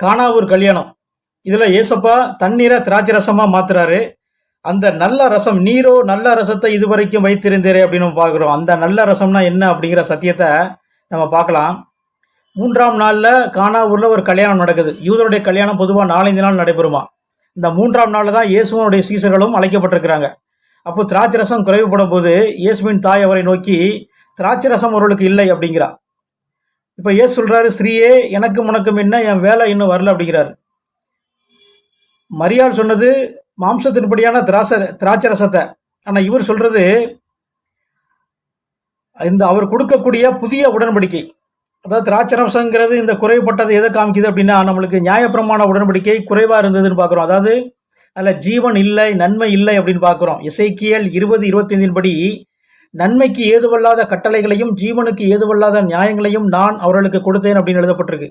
காணாவூர் கல்யாணம். இதில் ஏசப்பா தண்ணீரை திராட்சை ரசமாக மாற்றுறாரு அந்த நல்ல ரசம் நீரோ நல்ல ரசத்தை இது வரைக்கும் வைத்திருந்தீரே அப்படின்னு நம்ம பார்க்குறோம். அந்த நல்ல ரசம்னா என்ன அப்படிங்கிற சத்தியத்தை நம்ம பார்க்கலாம். மூன்றாம் நாளில் காணாவூரில் ஒரு கல்யாணம் நடக்குது. யூதருடைய கல்யாணம் பொதுவாக நாலஞ்சு நாள் நடைபெறுமா? இந்த மூன்றாம் நாளில் தான் இயேசுவனுடைய சீசர்களும் அழைக்கப்பட்டிருக்கிறாங்க. அப்போ திராட்சை ரசம் குறைவுபடும் போது இயேசுவின் தாய் அவரை நோக்கி திராட்சை ரசம் அவர்களுக்கு இல்லை அப்படிங்கிறா. இப்போ ஏ சொல்கிறாரு ஸ்திரீயே எனக்கும் உனக்கும் என்ன? என் வேலை இன்னும் வரல அப்படிங்கிறாரு. மரியாள் சொன்னது மாம்சத்தின்படியான திராச திராட்சை ரசத்தை ஆனால் இவர் சொல்கிறது இந்த அவர் கொடுக்கக்கூடிய புதிய உடன்படிக்கை. அதாவது திராட்சை ரசங்கிறது இந்த குறைவுபட்டது எதை காமிக்குது அப்படின்னா நம்மளுக்கு நியாயப்பிரமாண உடன்படிக்கை குறைவாக இருந்ததுன்னு பார்க்குறோம் அதாவது அதில் ஜீவன் இல்லை நன்மை இல்லை அப்படின்னு பார்க்குறோம் இசைக்கியல் இருபது இருபத்தைந்தின் படி நன்மைக்கு ஏதுவல்லாத கட்டளைகளையும் ஜீவனுக்கு ஏதுவல்லாத நியாயங்களையும் நான் அவர்களுக்கு கொடுத்தேன் அப்படின்னு எழுதப்பட்டிருக்கு.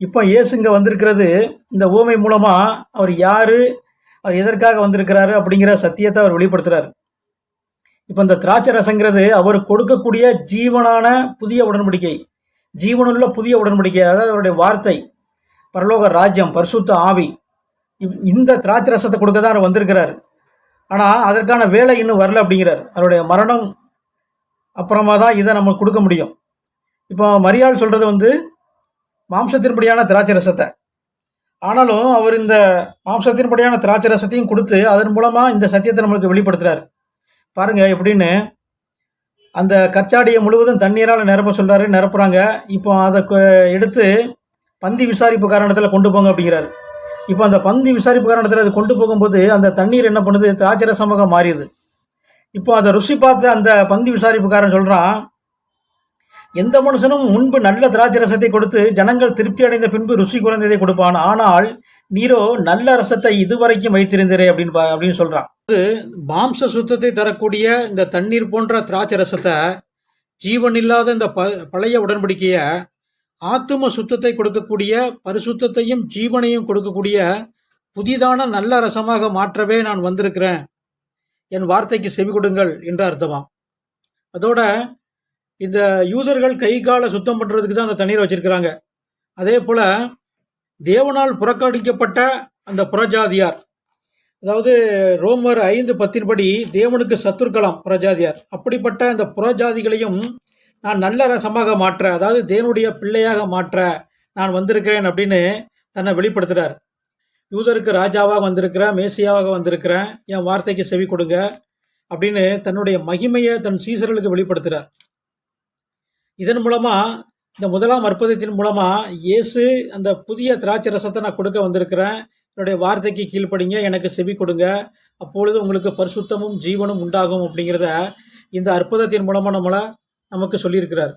இப்போ இயேசுங்க வந்திருக்கிறது இந்த ஓமை மூலமாக அவர் யார் அவர் எதற்காக வந்திருக்கிறாரு அப்படிங்கிற சத்தியத்தை அவர் வெளிப்படுத்துகிறார் இப்போ இந்த திராட்சை ரசங்கிறது அவர் கொடுக்கக்கூடிய ஜீவனான புதிய உடன்படிக்கை ஜீவனுள்ள புதிய உடன்படிக்கை அதாவது அவருடைய வார்த்தை பரலோக ராஜ்யம் பரிசுத்த ஆவி இந்த திராட்சை ரசத்தை கொடுக்க தான் அவர் வந்திருக்கிறார். ஆனால் அதற்கான வேலை இன்னும் வரல அப்படிங்கிறார். அவருடைய மரணம் அப்புறமா தான் இதை நம்ம கொடுக்க முடியும். இப்போ மரியாள் சொல்கிறது வந்து மாம்சத்தின்படியான திராட்சை ரசத்தை ஆனாலும் அவர் இந்த மாம்சத்தின்படியான திராட்சை ரசத்தையும் கொடுத்து அதன் மூலமாக இந்த சத்தியத்தை நம்மளுக்கு வெளிப்படுத்துறார். பாருங்கள் எப்படின்னு அந்த கற்சாடியை முழுவதும் தண்ணீரால் நிரப்ப சொல்கிறாரு நிரப்புறாங்க. இப்போ அதை எடுத்து பந்தி விசாரிப்பு காரணத்தில் கொண்டு போங்க அப்படிங்கிறாரு. இப்போ அந்த பந்தி விசாரிப்பு காரணத்தில் அது கொண்டு போகும்போது அந்த தண்ணீர் என்ன பண்ணுது? திராட்சரசமாக மாறியது. இப்போ அதை ருசி பார்த்த அந்த பந்தி விசாரிப்புக்காரன் சொல்கிறான் எந்த மனுஷனும் முன்பு நல்ல திராட்சை ரசத்தை கொடுத்து ஜனங்கள் திருப்தி அடைந்த பின்பு ருசி குறைந்ததை கொடுப்பான். ஆனால் நீரோ நல்ல ரசத்தை இதுவரைக்கும் வைத்திருந்தீரே அப்படின்னு பா- அப்படின்னு சொல்கிறான் இது மாம்ச சுத்தத்தை தரக்கூடிய இந்த தண்ணீர் போன்ற திராட்சை ரசத்தை ஜீவன் இல்லாத இந்த ப பழைய உடன்படிக்கையை ஆத்தும சுத்தத்தை கொடுக்கக்கூடிய பரிசுத்தத்தையும் ஜீவனையும் கொடுக்கக்கூடிய புதிதான நல்ல ரசமாக மாற்றவே நான் வந்திருக்கிறேன். என் வார்த்தைக்கு செவி கொடுங்கள் என்று அர்த்தமாம் அதோட இந்த யூதர்கள் கை காலை சுத்தம் பண்ணுறதுக்கு தான் அந்த தண்ணீரை வச்சிருக்கிறாங்க. அதே போல் தேவனால் புறக்கணிக்கப்பட்ட அந்த புறஜாதியார் அதாவது ரோமர் ஐந்து பத்தின்படி தேவனுக்கு சத்துருக்கலாம் புறஜாதியார். அப்படிப்பட்ட அந்த புறஜாதிகளையும் நான் நல்ல ரசமாக மாற்ற அதாவது தேவனுடைய பிள்ளையாக மாற்ற நான் வந்திருக்கிறேன் அப்படின்னு தன்னை வெளிப்படுத்துகிறார் யூதருக்கு ராஜாவாக வந்திருக்கிறேன் மேசியாவாக வந்திருக்கிறேன் என் வார்த்தைக்கு செவி கொடுங்க அப்படின்னு தன்னுடைய மகிமையை தன் சீசர்களுக்கு வெளிப்படுத்துகிறார் இதன் மூலமாக இந்த முதலாம் அற்புதத்தின் மூலமாக இயேசு அந்த புதிய திராட்சை ரசத்தை நான் கொடுக்க வந்திருக்கிறேன் என்னுடைய வார்த்தைக்கு கீழ்ப்படிங்க எனக்கு செவி கொடுங்க அப்பொழுது உங்களுக்கு பரிசுத்தமும் ஜீவனும் உண்டாகும் அப்படிங்கிறத இந்த அற்புதத்தின் மூலமாக நம்மளை நமக்கு சொல்லியிருக்கிறார்.